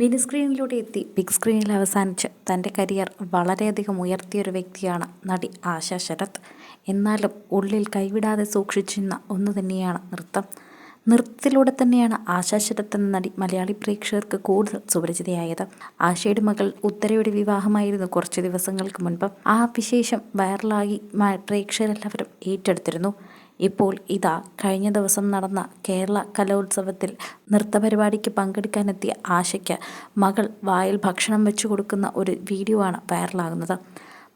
Mini സ്ക്രീനിലൂടെ എത്തി. Big സ്ക്രീനിൽ അവസാനിച്ച് തന്റെ കരിയർ വളരെയധികം ഉയർത്തിയൊരു വ്യക്തിയാണ് നടി ആശ ശരത്. എന്നാലും ഉള്ളിൽ കൈവിടാതെ സൂക്ഷിച്ചിരുന്ന ഒന്ന് തന്നെയാണ് നൃത്തം. നൃത്തത്തിലൂടെ തന്നെയാണ് ആശാ ശരത് എന്ന നടി മലയാളി പ്രേക്ഷകർക്ക് കൂടുതൽ സുപരിചിതയായത്. ആശയുടെ മകൾ ഉത്തരയുടെ വിവാഹമായിരുന്നു കുറച്ച് ദിവസങ്ങൾക്ക് മുൻപ്. ആ വിശേഷം വൈറലായി പ്രേക്ഷകരെല്ലാവരും ഏറ്റെടുത്തിരുന്നു. ഇപ്പോൾ ഇതാ കഴിഞ്ഞ ദിവസം നടന്ന കേരള കലോത്സവത്തിൽ നൃത്തപരിപാടിക്ക് പങ്കെടുക്കാനെത്തിയ ആശയ്ക്ക് മകൾ വായിൽ ഭക്ഷണം വെച്ചു കൊടുക്കുന്ന ഒരു വീഡിയോ ആണ് വൈറലാകുന്നത്.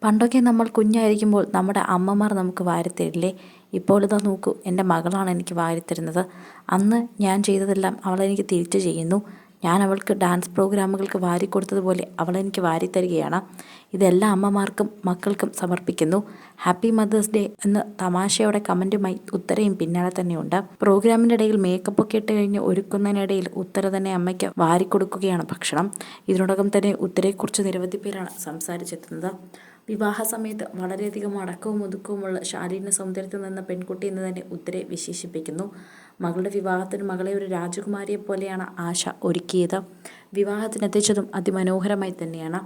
പണ്ടൊക്കെ നമ്മൾ കുഞ്ഞായിരിക്കുമ്പോൾ നമ്മുടെ അമ്മമാർ നമുക്ക് വാരിത്തരില്ലേ? ഇപ്പോൾ ഇതാ നോക്കൂ എന്റെ മകളാണ് എനിക്ക് വാരിത്തരുന്നത്. അന്ന് ഞാൻ ചെയ്തതെല്ലാം അവളെനിക്ക് തിരിച്ചു ചെയ്യുന്നു. ഞാൻ അവൾക്ക് ഡാൻസ് പ്രോഗ്രാമുകൾക്ക് വാരി കൊടുത്തതുപോലെ അവൾ എനിക്ക് വാരി തരികയാണ്. ഇതെല്ലാ അമ്മമാർക്കും മക്കൾക്കും സമർപ്പിക്കുന്നു. ഹാപ്പി മദേഴ്സ് ഡേ എന്ന് തമാശയോടെ കമന്റുമായി ഉത്തരയും പിന്നാലെ തന്നെയുണ്ട്. പ്രോഗ്രാമിന്റെ ഇടയിൽ മേക്കപ്പ് ഒക്കെ ഇട്ട് കഴിഞ്ഞ് ഒരുക്കുന്നതിനിടയിൽ ഉത്തര തന്നെ അമ്മയ്ക്ക് വാരി കൊടുക്കുകയാണ് ഭക്ഷണം. ഇതിനോടകം തന്നെ ഉത്തരയെക്കുറിച്ച് നിരവധി പേരാണ് സംസാരിച്ചെത്തുന്നത്. വിവാഹ സമയത്ത് വളരെയധികം അടക്കവും ഒതുക്കവുമുള്ള ശാരീരിക സൗന്ദര്യത്തിൽ നിന്ന പെൺകുട്ടി എന്ന് തന്നെ ഉത്തരെ വിശേഷിപ്പിക്കുന്നു. മകളുടെ വിവാഹത്തിന് മകളെ ഒരു രാജകുമാരിയെ പോലെയാണ് ആശ ഒരുക്കിയത്. വിവാഹത്തിനെത്തിച്ചതും അതിമനോഹരമായി തന്നെയാണ്.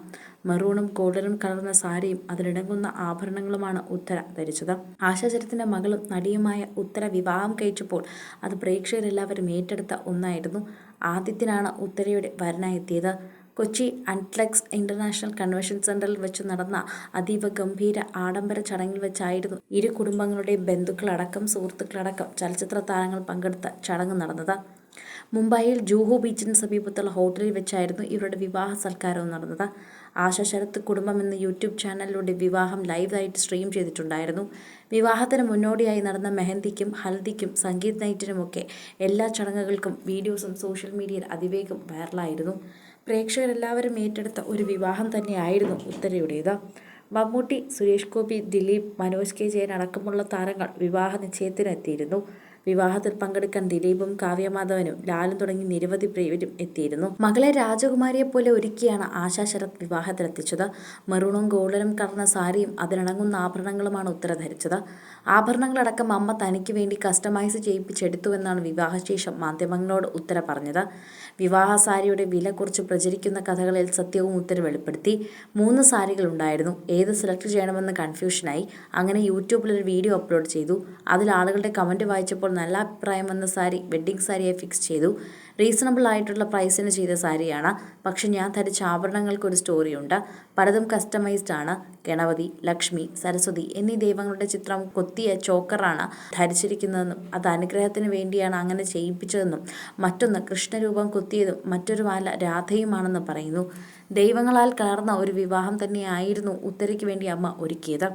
മെറൂണും ഗോൾഡനും കലർന്ന സാരിയും അതിലിടങ്ങുന്ന ആഭരണങ്ങളുമാണ് ഉത്തര ധരിച്ചത്. ആശാചരത്തിന്റെ മകളും നടിയുമായ ഉത്തര വിവാഹം കഴിച്ചപ്പോൾ അത് പ്രേക്ഷകരെല്ലാവരും ഏറ്റെടുത്ത ഒന്നായിരുന്നു. ആദ്യത്തിനാണ് ഉത്തരയുടെ വരനായെത്തിയത് കൊച്ചി അൻട്ലക്സ് ഇന്റർനാഷണൽ കൺവെൻഷൻ സെന്ററിൽ വെച്ച് നടന്ന അതീവ ഗംഭീര ആഡംബര ചടങ്ങിൽ വെച്ചായിരുന്നു ഇരു കുടുംബങ്ങളുടെയും ബന്ധുക്കളടക്കം സുഹൃത്തുക്കളടക്കം ചലച്ചിത്ര താരങ്ങൾ പങ്കെടുത്ത ചടങ്ങ് നടന്നത്. മുംബൈയിൽ ജൂഹു ബീച്ചിന് സമീപത്തുള്ള ഹോട്ടലിൽ വെച്ചായിരുന്നു ഇവരുടെ വിവാഹ സൽക്കാരവും നടന്നത്. ആശ ശരത്ത് കുടുംബം എന്ന യൂട്യൂബ് ചാനലിലൂടെ വിവാഹം ലൈവായിട്ട് സ്ട്രീം ചെയ്തിട്ടുണ്ടായിരുന്നു. വിവാഹത്തിന് മുന്നോടിയായി നടന്ന മെഹന്തിക്കും ഹൽദിക്കും സംഗീത് നൈറ്റിനുമൊക്കെ എല്ലാ ചടങ്ങുകൾക്കും വീഡിയോസും സോഷ്യൽ മീഡിയയിൽ അതിവേഗം വൈറലായിരുന്നു. പ്രേക്ഷകരെല്ലാവരും ഏറ്റെടുത്ത ഒരു വിവാഹം തന്നെയായിരുന്നു ഉത്തരയുടേത്. മമ്മൂട്ടി സുരേഷ് ഗോപി ദിലീപ് മനോജ് കെ ജയൻ അടക്കമുള്ള താരങ്ങൾ വിവാഹ നിശ്ചയത്തിനെത്തിയിരുന്നു. വിവാഹത്തിൽ പങ്കെടുക്കാൻ ദിലീപും കാവ്യമാധവനും ലാലും തുടങ്ങി നിരവധി പേരും എത്തിയിരുന്നു. മകളെ രാജകുമാരിയെ പോലെ ഒരുക്കിയാണ് ആശാ ശരത് വിവാഹത്തിലെത്തിച്ചത്. മെറൂണും ഗോൾഡനും കടന്ന സാരിയും അതിനിണങ്ങുന്ന ആഭരണങ്ങളുമാണ് ഉത്തര ധരിച്ചത് ആഭരണങ്ങളടക്കം അമ്മ തനിക്ക് വേണ്ടി കസ്റ്റമൈസ് ചെയ്യിപ്പിച്ചെടുത്തുവെന്നാണ് വിവാഹശേഷം മാധ്യമങ്ങളോട് ഉത്തര പറഞ്ഞത് വിവാഹ സാരിയുടെ വില കുറിച്ച് പ്രചരിക്കുന്ന കഥകളിൽ സത്യവും ഉത്തര വെളിപ്പെടുത്തി. മൂന്ന് സാരികൾ ഉണ്ടായിരുന്നു. ഏത് സെലക്ട് ചെയ്യണമെന്ന് കൺഫ്യൂഷനായി. അങ്ങനെ യൂട്യൂബിൽ ഒരു വീഡിയോ അപ്ലോഡ് ചെയ്തു. അതിൽ ആളുകളുടെ കമന്റ് വായിച്ചപ്പോൾ നല്ല അഭിപ്രായം വന്ന സാരി വെഡ്ഡിംഗ് സാരിയായി ഫിക്സ് ചെയ്തു. റീസണബിൾ ആയിട്ടുള്ള പ്രൈസിന് ചെയ്ത സാരിയാണ്. പക്ഷെ ഞാൻ ധരിച്ച ആഭരണങ്ങൾക്ക് ഒരു സ്റ്റോറിയുണ്ട് പലതും കസ്റ്റമൈസ്ഡ് ആണ്. ഗണപതി ലക്ഷ്മി സരസ്വതി എന്നീ ദൈവങ്ങളുടെ ചിത്രം കൊത്തിയ ചോക്കറാണ് ധരിച്ചിരിക്കുന്നതെന്നും അത് അനുഗ്രഹത്തിന് വേണ്ടിയാണ് അങ്ങനെ ചെയ്യിപ്പിച്ചതെന്നും മറ്റൊന്ന് കൃഷ്ണരൂപം കൊത്തിയതും മറ്റൊരു മാല രാധയുമാണെന്ന് പറയുന്നു. ദൈവങ്ങളാൽ കലർന്ന ഒരു വിവാഹം തന്നെയായിരുന്നു ഉത്തരയ്ക്ക് വേണ്ടി അമ്മ ഒരുക്കിയത്.